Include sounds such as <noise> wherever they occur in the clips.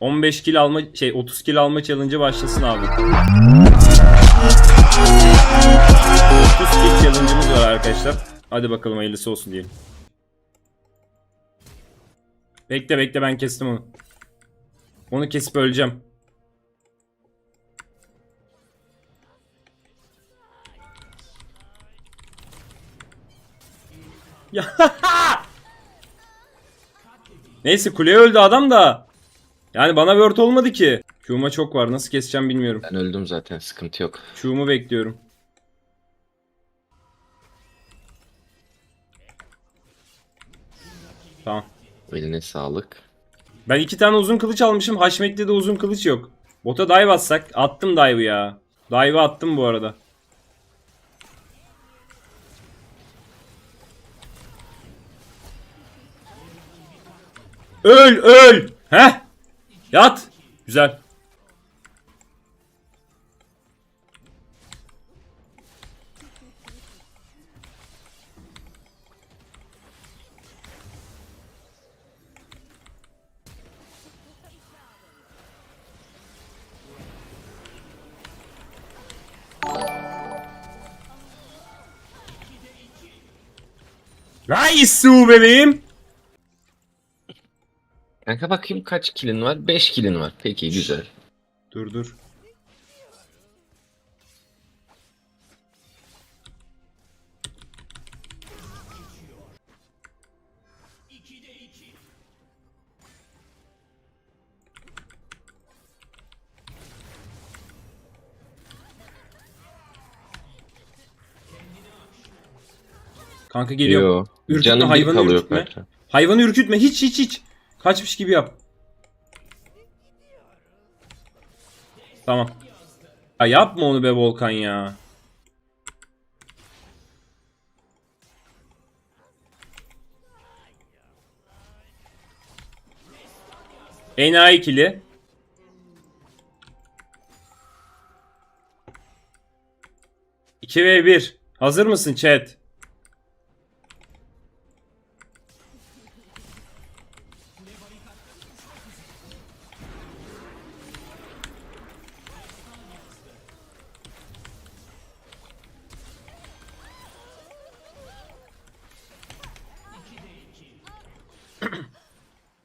15 kill alma şey 30 kill alma challenge'ı başlasın abi. 30 kill challenge'ımız var arkadaşlar. Hadi bakalım hayırlısı olsun diyelim. Bekle bekle ben kestim onu. Onu kesip öleceğim. <laughs> Ya Neyse kuleye öldü adam da. Yani bana word olmadı ki. Q'uma çok var. Nasıl keseceğim bilmiyorum. Ben öldüm zaten sıkıntı yok. Q'umu bekliyorum. Tamam. Eline sağlık. Ben iki tane uzun kılıç almışım. Haşmet'te de uzun kılıç yok. Bota dive atsak. Attım dive'ı ya. Dive'ı attım bu arada. Öl öl. Heh. Yat. Güzel. Nice su bebeğim. Kanka bakayım kaç kilin var? 5 kilin var. Peki güzel. Dur dur. Kanka geliyor. Yo. Ürkütme, Canım bir hayvanı kalıyor ürkütme. kanka. Hayvanı ürkütme. Hiç hiç hiç. Kaçmış gibi yap. Tamam. Ya yapma onu be Volkan ya. Enayi ikili. İki ve bir. Hazır mısın chat?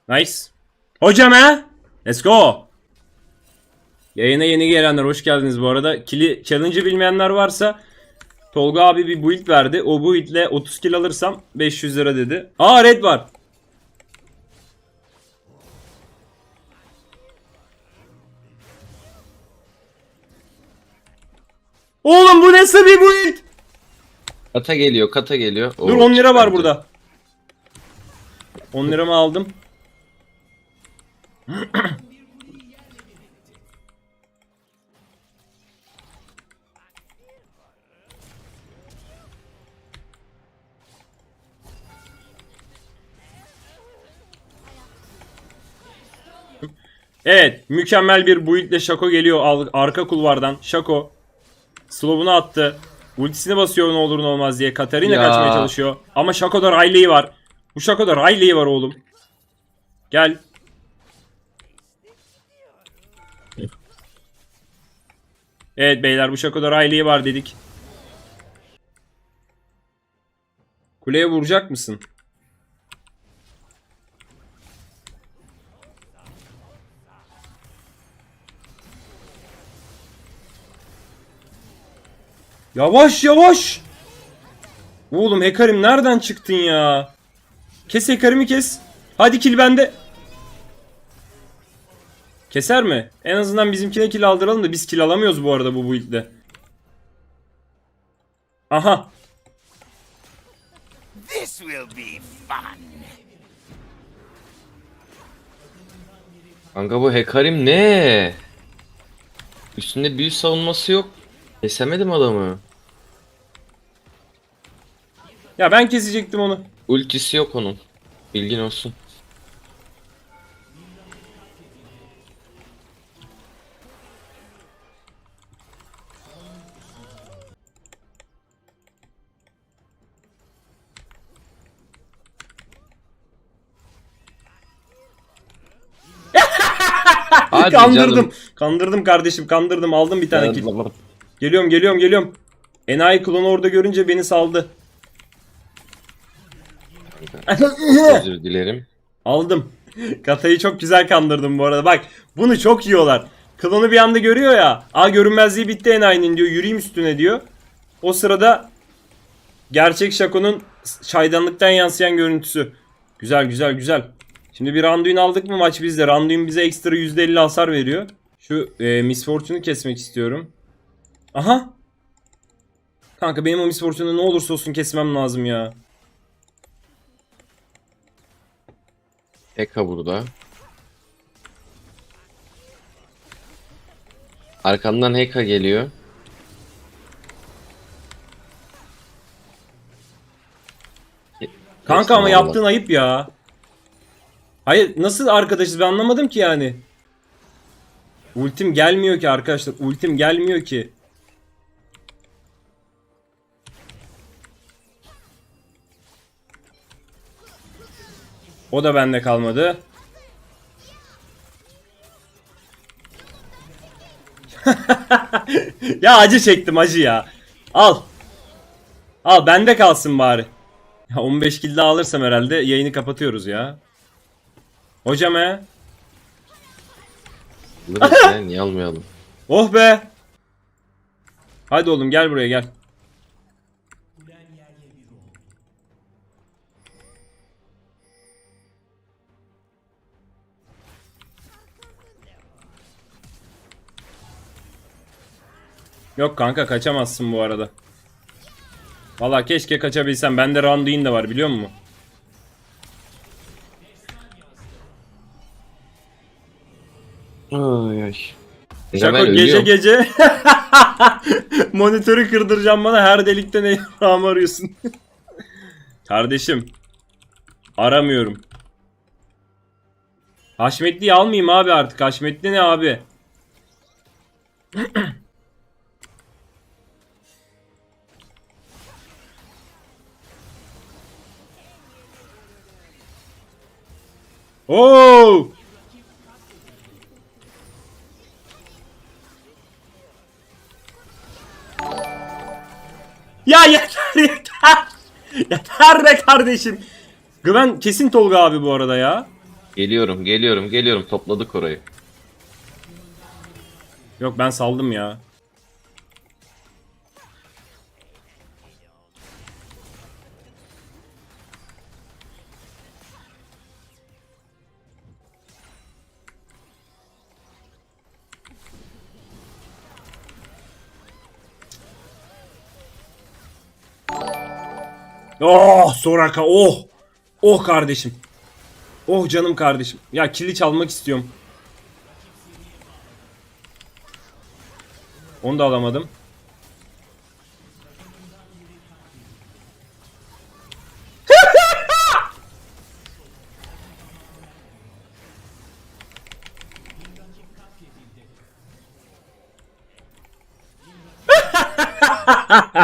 Nice. Hocam ha? Let's go. Yayına yeni gelenler hoş geldiniz bu arada. Kili challenge'ı bilmeyenler varsa Tolga abi bir build verdi. O build'le 30 kill alırsam 500 lira dedi. Aa red var. Oğlum bu nasıl bir build? Kata geliyor, kata geliyor. Dur Oo, 10 lira var burada. 10 liramı aldım. Evet, mükemmel bir build ile Şako geliyor arka kulvardan. Şako slow'unu attı. Ultisini basıyor ne olur ne olmaz diye. Katarina Ya. kaçmaya çalışıyor. Ama Şako'da Riley var. Bu Şako'da Riley var oğlum. Gel. Evet beyler bu Şako'da Riley var dedik. Kuleye vuracak mısın? Yavaş yavaş. Oğlum Hekarim nereden çıktın ya? Kes Hekarim'i kes. Hadi kill bende. Keser mi? En azından bizimkine kill aldıralım da biz kill alamıyoruz bu arada bu build'de. Aha. This will be fun. Kanka bu Hekarim ne? Üstünde büyü savunması yok. Kesemedim adamı. Ya ben kesecektim onu. Ultisi yok onun. Bilgin olsun. Hadi kandırdım. canım. Kandırdım kardeşim kandırdım. Aldım bir tane kill. Geliyorum geliyorum geliyorum. Enayi klonu orada görünce beni saldı. Özür dilerim. Aldım. Katayı çok güzel kandırdım bu arada. Bak bunu çok yiyorlar. Klonu bir anda görüyor ya. Aa görünmezliği bitti enayinin diyor. Yürüyeyim üstüne diyor. O sırada gerçek Şako'nun çaydanlıktan yansıyan görüntüsü. Güzel güzel güzel. Şimdi bir Randuin aldık mı maç bizde. Randuin bize ekstra %50 hasar veriyor. Şu e, Miss Fortune'u kesmek istiyorum. Aha. Kanka benim o Miss Fortune'u ne olursa olsun kesmem lazım ya. Eka burada. Arkamdan Heka geliyor. Kanka ama yaptığın ayıp ya. Hayır nasıl arkadaşız ben anlamadım ki yani. Ultim gelmiyor ki arkadaşlar. Ultim gelmiyor ki. O da bende kalmadı. <laughs> ya acı çektim acı ya. Al. Al bende kalsın bari. Ya 15 kill alırsam herhalde yayını kapatıyoruz ya. Hocam he. Alırız ya, niye almayalım? Oh be. Hadi oğlum gel buraya gel. Yok kanka kaçamazsın bu arada. Valla keşke kaçabilsem. Bende Randuin de var biliyor musun? Şako gece ölüyorum. gece <laughs> monitörü kırdıracağım bana her delikte ne yaprağımı arıyorsun. <laughs> Kardeşim aramıyorum. Haşmetli'yi almayayım abi artık. Haşmetli ne abi? <clears throat> Oo! Ya yeter yeter. Yeter be kardeşim. Güven kesin Tolga abi bu arada ya. Geliyorum, geliyorum, geliyorum. Topladık orayı. Yok ben saldım ya. Oh Soraka oh. Oh kardeşim. Oh canım kardeşim. Ya kili çalmak istiyorum. Onu da alamadım.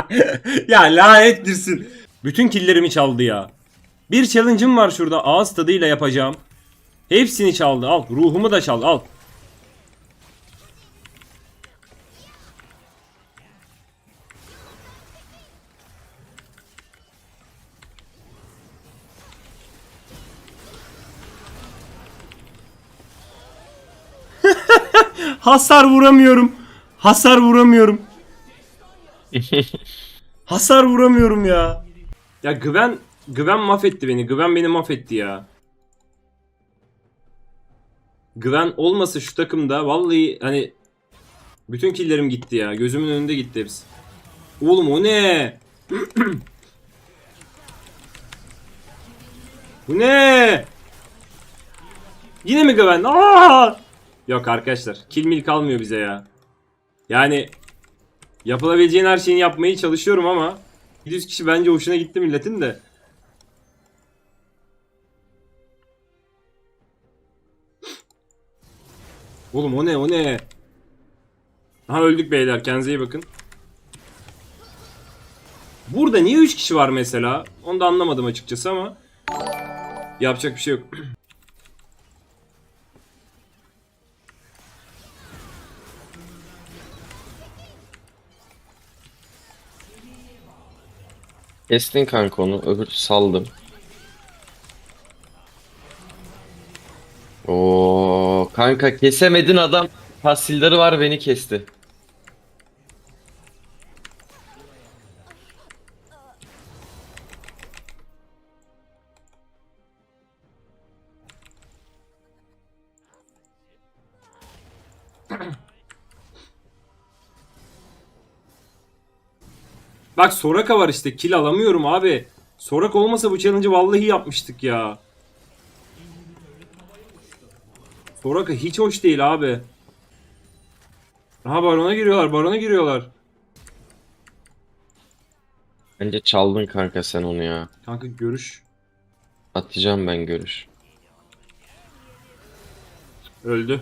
<laughs> ya lanet girsin. Bütün killerimi çaldı ya. Bir challenge'ım var şurada ağız tadıyla yapacağım. Hepsini çaldı al. Ruhumu da çaldı al. <laughs> Hasar vuramıyorum. Hasar vuramıyorum. <laughs> Hasar vuramıyorum ya. Ya Gwen Gwen mahvetti beni. Gwen beni mahvetti ya. Gwen olmasa şu takımda vallahi hani bütün killerim gitti ya. Gözümün önünde gitti hepsi. Oğlum o ne? <clears throat> Bu ne? Yine mi Gwen? Aa! Yok arkadaşlar. Kill mil kalmıyor bize ya. Yani yapılabileceğin her şeyini yapmaya çalışıyorum ama 700 kişi bence hoşuna gitti milletin de. Oğlum o ne o ne? Aha öldük beyler kendinize iyi bakın. Burada niye 3 kişi var mesela? Onu da anlamadım açıkçası ama yapacak bir şey yok. <clears throat> Kestin kanka onu. Öbür saldım. Oo kanka kesemedin adam. Tahsilleri var beni kesti. Bak Soraka var işte. Kill alamıyorum abi. Soraka olmasa bu challenge'ı vallahi yapmıştık ya. Soraka hiç hoş değil abi. Aha barona giriyorlar. Barona giriyorlar. Bence çaldın kanka sen onu ya. Kanka görüş. Atacağım ben görüş. Öldü.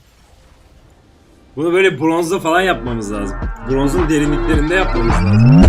Bunu böyle bronzda falan yapmamız lazım. Bronzun derinliklerinde yapmamız lazım.